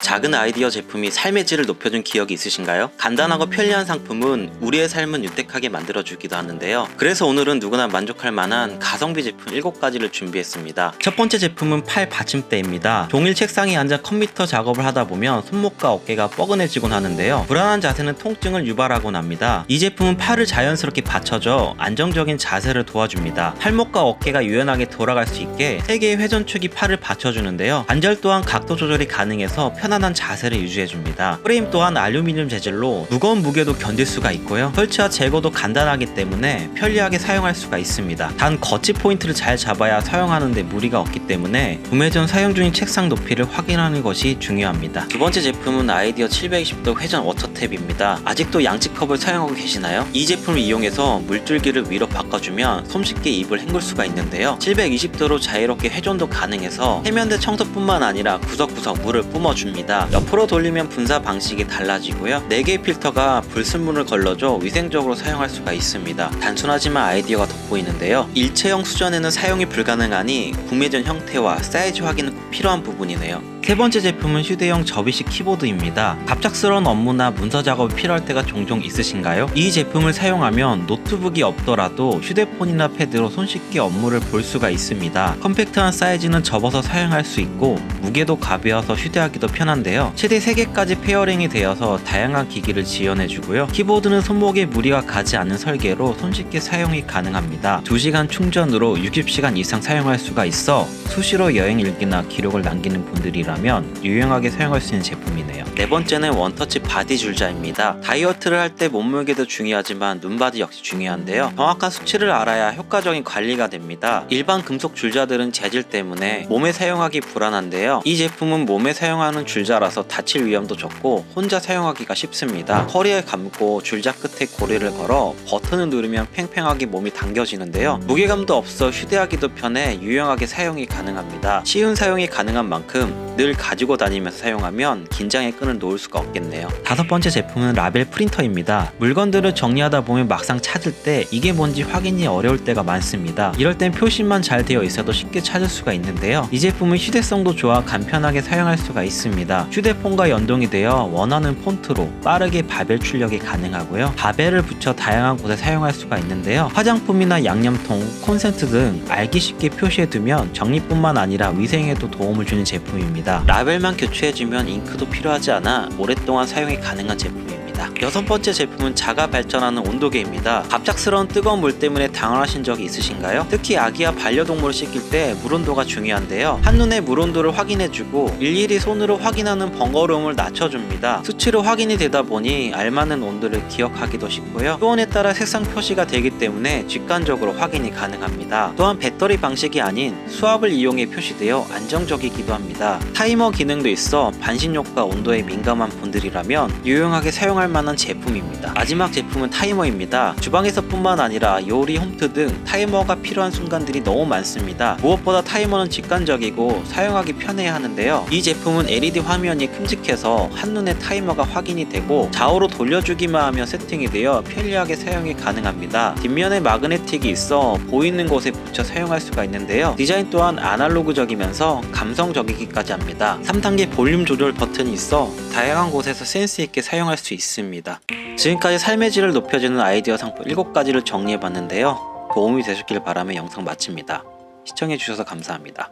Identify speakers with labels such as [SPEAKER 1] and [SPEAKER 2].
[SPEAKER 1] 작은 아이디어 제품이 삶의 질을 높여준 기억이 있으신가요? 간단하고 편리한 상품은 우리의 삶은 유택하게 만들어주기도 하는데요. 그래서 오늘은 누구나 만족할 만한 가성비 제품 7가지를 준비했습니다. 첫 번째 제품은 팔 받침대입니다. 종일 책상에 앉아 컴퓨터 작업을 하다 보면 손목과 어깨가 뻐근해지곤 하는데요. 불안한 자세는 통증을 유발하곤 합니다. 이 제품은 팔을 자연스럽게 받쳐줘 안정적인 자세를 도와줍니다. 팔목과 어깨가 유연하게 돌아갈 수 있게 3개의 회전축이 팔을 받쳐주는데요. 관절 또한 각도 조절이 가능해서 편 안한 자세를 유지해줍니다. 프레임 또한 알루미늄 재질로 무거운 무게도 견딜 수가 있고요. 설치와 제거도 간단하기 때문에 편리하게 사용할 수가 있습니다. 단 거치 포인트를 잘 잡아야 사용하는데 무리가 없기 때문에 구매 전 사용 중인 책상 높이를 확인하는 것이 중요합니다. 두 번째 제품은 아이디어 720도 회전 워터탭입니다. 아직도 양치컵을 사용하고 계시나요? 이 제품을 이용해서 물줄기를 위로 바꿔주면 손쉽게 입을 헹굴 수가 있는데요. 720도로 자유롭게 회전도 가능해서 세면대 청소뿐만 아니라 구석구석 물을 뿜어줍니다. 옆으로 돌리면 분사 방식이 달라지고요. 4개의 필터가 불순물을 걸러줘 위생적으로 사용할 수가 있습니다. 단순하지만 아이디어가 돋보이는데요. 일체형 수전에는 사용이 불가능하니 구매 전 형태와 사이즈 확인은 꼭 필요한 부분이네요. 세 번째 제품은 휴대용 접이식 키보드입니다. 갑작스러운 업무나 문서 작업이 필요할 때가 종종 있으신가요? 이 제품을 사용하면 노트북이 없더라도 휴대폰이나 패드로 손쉽게 업무를 볼 수가 있습니다. 컴팩트한 사이즈는 접어서 사용할 수 있고 무게도 가벼워서 휴대하기도 편한데요. 최대 3개까지 페어링이 되어서 다양한 기기를 지원해주고요. 키보드는 손목에 무리가 가지 않는 설계로 손쉽게 사용이 가능합니다. 2시간 충전으로 60시간 이상 사용할 수가 있어 수시로 여행 일기나 기록을 남기는 분들이라 면 유용하게 사용할 수 있는 제품이네요. 네 번째는 원터치 바디 줄자입니다. 다이어트를 할 때 몸무게도 중요하지만 눈바디 역시 중요한데요. 정확한 수치를 알아야 효과적인 관리가 됩니다. 일반 금속 줄자들은 재질 때문에 몸에 사용하기 불안한데요. 이 제품은 몸에 사용하는 줄자라서 다칠 위험도 적고 혼자 사용하기가 쉽습니다. 허리에 감고 줄자 끝에 고리를 걸어 버튼을 누르면 팽팽하게 몸이 당겨지는데요. 무게감도 없어 휴대하기도 편해 유용하게 사용이 가능합니다. 쉬운 사용이 가능한 만큼 늘 가지고 다니면서 사용하면 긴장의 끈을 놓을 수가 없겠네요. 다섯 번째 제품은 라벨 프린터입니다. 물건들을 정리하다 보면 막상 찾을 때 이게 뭔지 확인이 어려울 때가 많습니다. 이럴 땐 표시만 잘 되어 있어도 쉽게 찾을 수가 있는데요. 이 제품은 휴대성도 좋아 간편하게 사용할 수가 있습니다. 휴대폰과 연동이 되어 원하는 폰트로 빠르게 바벨 출력이 가능하고요. 바벨을 붙여 다양한 곳에 사용할 수가 있는데요. 화장품이나 양념통, 콘센트 등 알기 쉽게 표시해두면 정리뿐만 아니라 위생에도 도움을 주는 제품입니다. 라벨만 교체해주면 잉크도 필요하지 않아 오랫동안 사용이 가능한 제품 입니다. 여섯 번째 제품은 자가 발전하는 온도계입니다. 갑작스러운 뜨거운 물 때문에 당황하신 적이 있으신가요? 특히 아기와 반려동물을 씻길 때 물 온도가 중요한데요. 한눈에 물 온도를 확인해주고 일일이 손으로 확인하는 번거로움을 낮춰줍니다. 수치로 확인이 되다 보니 알맞는 온도를 기억하기도 쉽고요. 수온에 따라 색상 표시가 되기 때문에 직관적으로 확인이 가능합니다. 또한 배터리 방식이 아닌 수압을 이용해 표시되어 안정적이기도 합니다. 타이머 기능도 있어 반신욕과 온도에 민감한 분들이라면 유용하게 사용할 만한 제품입니다. 마지막 제품은 타이머입니다. 주방에서뿐만 아니라 요리, 홈트 등 타이머가 필요한 순간들이 너무 많습니다. 무엇보다 타이머는 직관적이고 사용하기 편해야 하는데요. 이 제품은 LED 화면이 큼직해서 한눈에 타이머가 확인이 되고 좌우로 돌려주기만 하면 세팅이 되어 편리하게 사용이 가능합니다. 뒷면에 마그네틱이 있어 보이는 곳에 붙여 사용할 수가 있는데요. 디자인 또한 아날로그적이면서 감성적이기까지 합니다. 3단계 볼륨 조절 버튼이 있어 다양한 곳에서 센스 있게 사용할 수 있습니다. 지금까지 삶의 질을 높여주는 아이디어 상품 7가지를 정리해봤는데요. 도움이 되셨길 바라며 영상 마칩니다. 시청해주셔서 감사합니다.